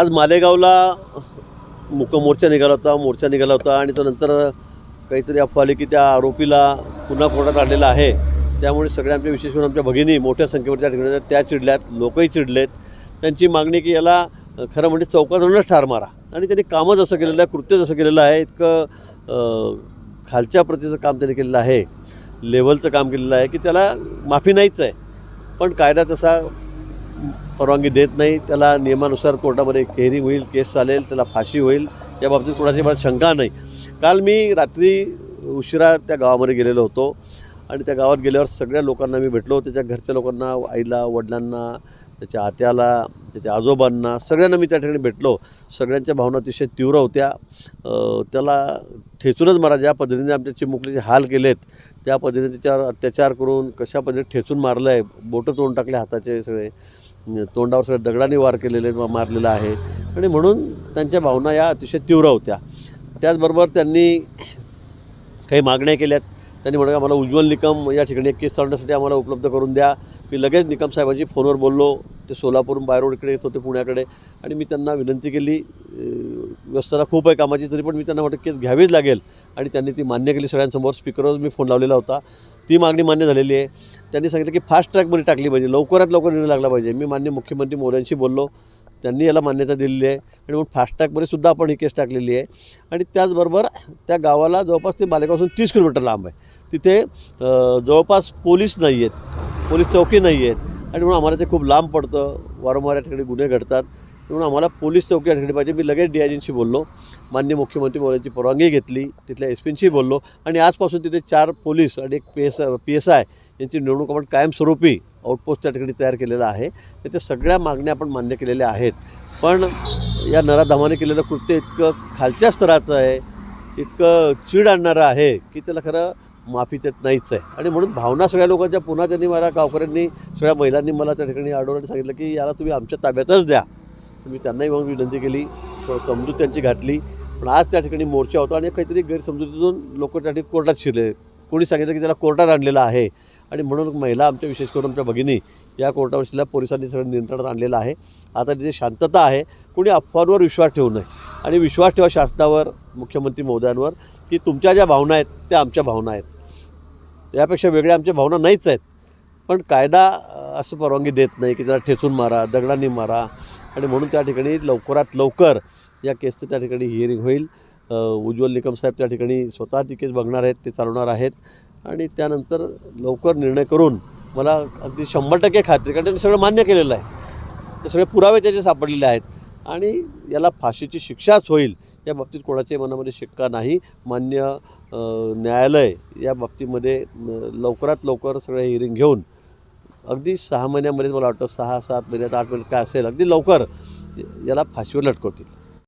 आज मालेगावला मुक मोर्चा निघाला होता मोर्चा निघाला होता आणि तो नंतर काहीतरी अफवा आली की त्या आरोपीला पुन्हा कोर्टात आणलेला आहे. त्यामुळे सगळ्या आमच्या विशेष करून आमच्या भगिनी मोठ्या संख्येवर त्या ठिकाणी त्या चिडल्यात लोकही चिडलेत. त्यांची मागणी की याला खरं म्हणजे चौकात आणूनच ठार मारा. आणि त्यांनी कामं जसं केलेलं आहे कृत्य जसं केलेलं आहे इतकं खालच्या प्रतीचं काम त्यांनी केलेलं आहे. लेवलचं काम केलेलं आहे की त्याला माफी नाहीच आहे. पण कायदा तसा परवानगी देत नाही. त्याला नियमानुसार कोर्टामध्ये हेअरिंग होईल केस चालेल त्याला फाशी होईल. या बाबतीत कोणाची मला शंका नाही. काल मी रात्री उशिरा त्या गावामध्ये गेलेलो होतो आणि त्या गावात गेल्यावर सगळ्या लोकांना मी भेटलो. त्याच्या घरच्या लोकांना आईला वडिलांना त्याच्या आत्याला त्याच्या आजोबांना सगळ्यांना मी त्या ठिकाणी भेटलो. सगळ्यांच्या भावना अतिशय तीव्र होत्या. त्याला ठेचूनच मारा. ज्या पद्धतीने आमच्या चिमुकलीचे हाल केलेत त्या पद्धतीने त्याच्यावर अत्याचार करून कशा पद्धतीने ठेचून मारलं आहे बोटं तोडून टाकले हाताचे सगळे. म्हणजे तोंडावर सगळ्या दगडाने वार केलेले मारलेलं आहे. आणि म्हणून त्यांच्या भावना या अतिशय तीव्र होत्या. त्याचबरोबर त्यांनी काही मागण्या केल्यात. त्यांनी म्हणलं आम्हाला उज्ज्वल निकम या ठिकाणी केस चालवण्यासाठी आम्हाला उपलब्ध करून द्या. मी लगेच निकम साहेबांची फोनवर बोललो. ते सोलापूरहून बाय रोड इकडे येत होते पुण्याकडे. आणि मी त्यांना विनंती केली व्यवस्था खूप आहे कामाची तरी पण मी त्यांना म्हटलं केस घ्यावीच लागेल. आणि त्यांनी ती मान्य केली सगळ्यांसमोर. स्पीकरवर मी फोन लावलेला होता. ती मागणी मान्य झालेली आहे. त्यांनी सांगितलं की फास्ट ट्रॅकमध्ये टाकली पाहिजे. लवकरात लवकर निर्णय लागला पाहिजे. मी मान्य मुख्यमंत्री मोऱ्यांशी बोललो. त्यांनी याला मान्यता दिलेली आहे. आणि म्हणून फास्ट ट्रॅकमध्ये सुद्धा आपण ही केस टाकलेली आहे. आणि त्याचबरोबर त्या गावाला जवळपास ते मालेगावपासून तीस किलोमीटर लांब आहे. तिथे जवळपास पोलीस नाही आहेत. पोलीस चौकी नाही आहेत. आणि म्हणून आम्हाला ते खूप लांब पडतं. वारंवार या ठिकाणी गुन्हे घडतात. म्हणून आम्हाला पोलीस चौकी या ठिकाणी पाहिजे. मी लगेच डी आय जींशी बोललो. मान्य मुख्यमंत्री महोदयांची परवानगी घेतली. तिथल्या एस पींशी बोललो. आणि आजपासून तिथे चार पोलीस आणि एक P S P S I यांची निवडणूक आपण कायमस्वरूपी आउटपोस्ट त्या ठिकाणी तयार केलेला आहे. त्याच्या सगळ्या मागण्या आपण मान्य केलेल्या आहेत. पण या नराधामाने केलेलं कृत्य इतकं खालच्या स्तराचं आहे. इतकं चीड आणणारं आहे की त्याला खरं माफी देत नाहीच आहे. आणि म्हणून भावना सगळ्या लोकांच्या पुन्हा त्यांनी मला गावकऱ्यांनी सगळ्या महिलांनी मला त्या ठिकाणी अडवलं आणि सांगितलं की याला तुम्ही आमच्या ताब्यातच द्या. मी त्यांनाही मग विनंती केली समजूत त्यांची घातली. पण आज त्या ठिकाणी मोर्चा होता आणि काहीतरी गैरसमजुतीतून लोक त्या ठिकाणी कोर्टात शिरले. कोणी सांगितलं की त्याला कोर्टात आणलेलं आहे. आणि म्हणून महिला आमच्या विशेष करून आमच्या भगिनी या कोर्टावर शिरल्या. पोलिसांनी सगळं नियंत्रणात आणलेलं आहे. आता तिथे शांतता आहे. कोणी अफवांवर विश्वास ठेवू नये. आणि विश्वास ठेवा शासनावर मुख्यमंत्री महोदयांवर की तुमच्या ज्या भावना आहेत त्या आमच्या भावना आहेत. त्यापेक्षा वेगळ्या आमच्या भावना नाहीच आहेत. पण कायदा असं परवानगी देत नाही की त्याला ठेचून मारा दगडांनी मारा आणि म्हणून त्या ठिकाणी लवकरात लवकर या केसचं त्या ठिकाणी हिअरिंग होईल. उज्ज्वल निकम साहेब त्या ठिकाणी स्वतः ती केस बघणार आहेत ते चालवणार आहेत. आणि त्यानंतर लवकर निर्णय करून मला अगदी शंभर टक्के खात्री कारण त्यांनी सगळं मान्य केलेलं आहे. ते सगळे पुरावे त्याचे सापडलेले आहेत. आणि याला फाशीची शिक्षाच होईल या बाबतीत कोणाच्याही मनामध्ये शिक्का नाही. मान्य न्यायालय या बाबतीमध्ये लवकरात लवकर सगळं हिअरिंग घेऊन अगदी सहा महिन्यामध्ये मला वाटतं सहा सात महिन्यात आठ महिन्यात काय असेल अगदी लवकर याला फाशीवर लटकवतील.